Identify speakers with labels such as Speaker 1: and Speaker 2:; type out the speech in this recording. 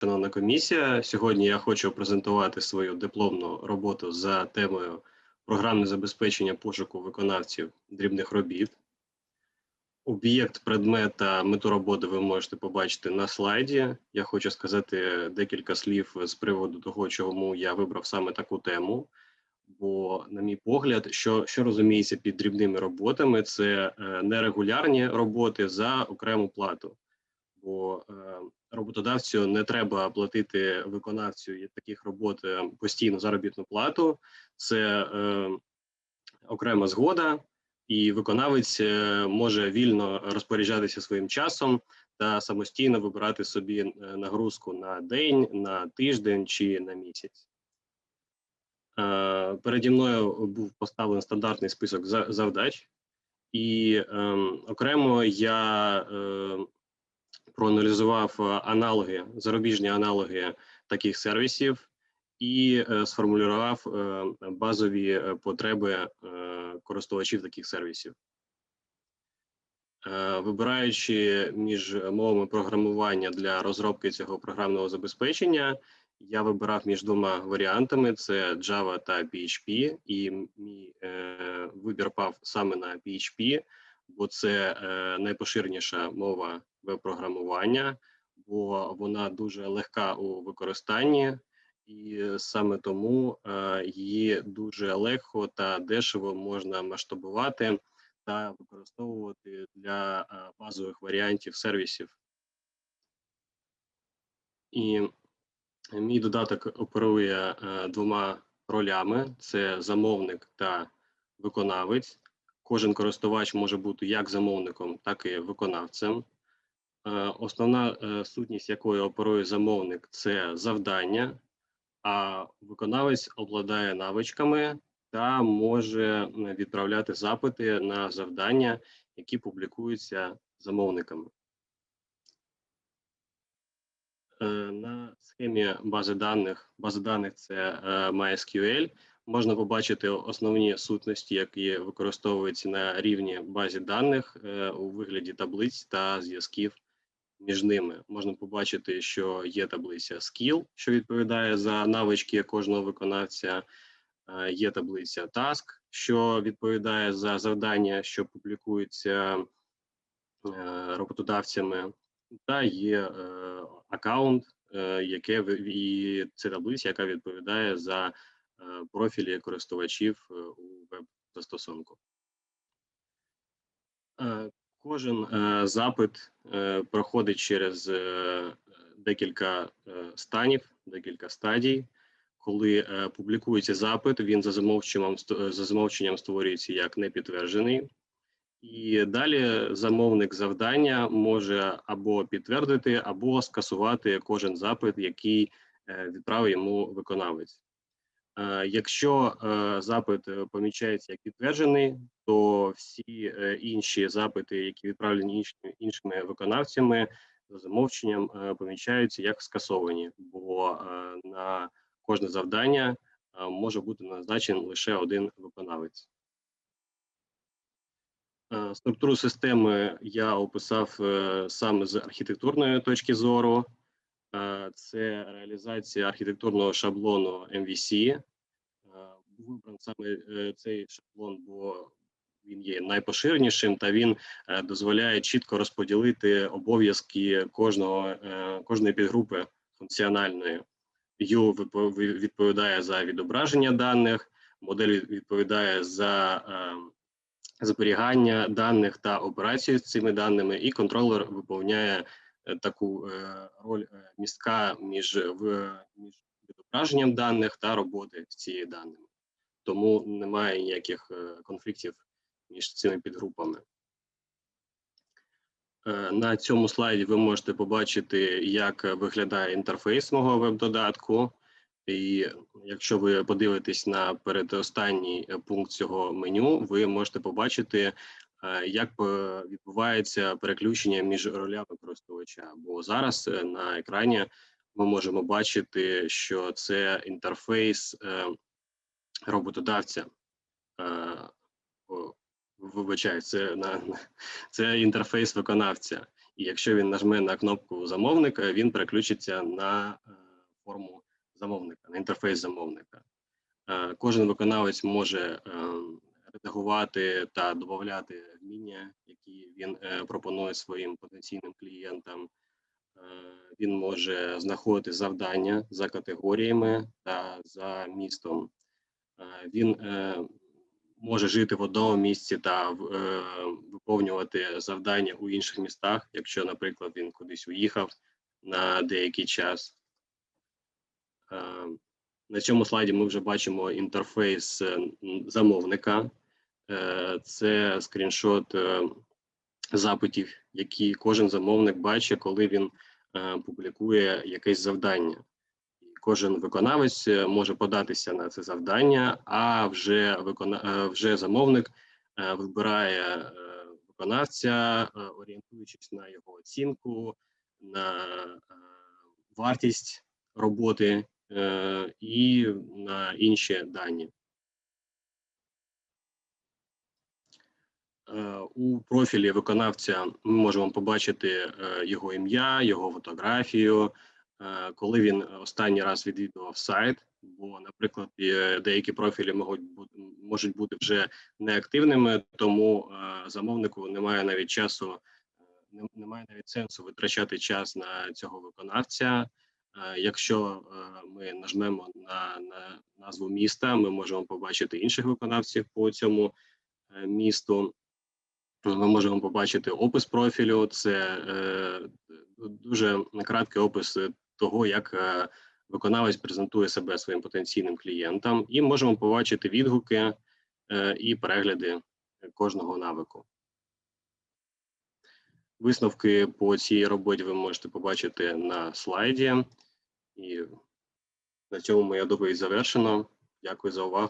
Speaker 1: шановна комісія. Сьогодні я хочу презентувати свою дипломну роботу за темою програмне забезпечення пошуку виконавців дрібних робіт. Об'єкт, предмет та мету роботи ви можете побачити на слайді. Я хочу сказати декілька слів з приводу того, чому я вибрав саме таку тему. Бо, на мій погляд, що що розуміється під дрібними роботами, це е, нерегулярні роботи за окрему плату. Бо е, роботодавцю не треба платити виконавцю таких робот е, постійно заробітну плату, це е, окрема згода, і виконавець може вільно розпоряджатися своїм часом та самостійно вибирати собі нагрузку на день, на тиждень чи на місяць. Переді мною був поставлений стандартний список завдач, і е, окремо я проаналізував аналоги, зарубіжні аналоги таких сервісів і е, сформулював е, базові е, потреби е, користувачів таких сервісів. Е, вибираючи між мовами програмування для розробки цього програмного забезпечення, я вибирав між двома варіантами: це Java та PHP, і мій е, вибір пав саме на PHP, бо це е, найпоширеніша мова веб-програмування, бо вона дуже легка у використанні, і саме тому е, її дуже легко та дешево можна масштабувати та використовувати для е, базових варіантів сервісів. І Мій додаток оперує двома ролями: це замовник та виконавець. Кожен користувач може бути як замовником, так і виконавцем. Е, основна е, сутність, якої оперує замовник, це завдання, а виконавець обладає навичками та може відправляти запити на завдання, які публікуються замовниками. Е, на схемі бази даних, бази даних це MySQL, можна побачити основні сутності, які використовуються на рівні базі даних е, у вигляді таблиць та зв'язків між ними. Можна побачити, що є таблиця Skill, що відповідає за навички кожного виконавця, є таблиця Task, що відповідає за завдання, що публікуються роботодавцями та є е, аккаунт, е, яке і це таблиця, яка відповідає за е, профілі користувачів е, у веб-застосунку. Е, кожен е, запит е, проходить через декілька станів, декілька стадій. Коли публікується запит, він за замовченням за замовченням створюється як непідтверджений. І далі замовник завдання може або підтвердити, або скасувати кожен запит, який відправив йому виконавець. Е, якщо е, запит помічається як підтверджений, то всі інші запити, які відправлені іншими виконавцями, за замовченням помічаються як скасовані, бо на кожне завдання може бути назначений лише один виконавець. Е, структуру системи я описав е, саме з архітектурної точки зору. Е, це реалізація архітектурного шаблону MVC. Вибран саме цей шаблон, бо він є найпоширенішим та він дозволяє чітко розподілити обов'язки кожного кожної підгрупи функціональної. View відповідає за відображення даних, модель відповідає за зберігання даних та операції з цими даними, і контролер виповняє е, таку е, роль е, містка між в між відображенням даних та роботи з цією даними. Тому немає ніяких конфліктів між цими підгрупами. На цьому слайді ви можете побачити, як виглядає інтерфейс мого веб-додатку. І якщо ви подивитесь на передостанній пункт цього меню, ви можете побачити, як відбувається переключення між ролями користувача. Бо зараз е, на екрані ми можемо бачити, що це інтерфейс роботодавця. Вибачаю, це на це інтерфейс виконавця. І якщо він нажме на кнопку замовника, він переключиться на е, форму замовника, на інтерфейс замовника. Е, Кожен виконавець може е, редагувати та додати вміння, які він е, пропонує своїм потенційним клієнтам. Е, Він може знаходити завдання за категоріями та за містом. Е, Він може жити в одному місці та виповнювати завдання у інших містах, якщо, наприклад, він кудись уїхав на деякий час. На цьому слайді ми вже бачимо інтерфейс замовника. Е, Це скріншот е, запитів, які кожен замовник бачить, коли він е, публікує якесь завдання. Кожен виконавець може податися на це завдання, а вже викона... вже замовник вибирає виконавця, орієнтуючись на його оцінку, на вартість роботи і на інші дані. У профілі виконавця ми можемо побачити е, його ім'я, його фотографію, е, коли він останній раз відвідував сайт. Бо, наприклад, е, деякі профілі можуть бути, можуть бути вже неактивними, тому е, замовнику немає навіть часу, е, немає навіть сенсу витрачати час на цього виконавця. Е, Якщо е, ми нажмемо на, на назву міста, ми можемо побачити інших виконавців по цьому е, місту. Ми можемо побачити опис профілю. Це е, дуже краткий опис того, як е, виконавець презентує себе своїм потенційним клієнтам, і можемо побачити відгуки е, і перегляди кожного навику. Висновки по цій роботі ви можете побачити на слайді. І на цьому моя доповідь завершена. Дякую за увагу.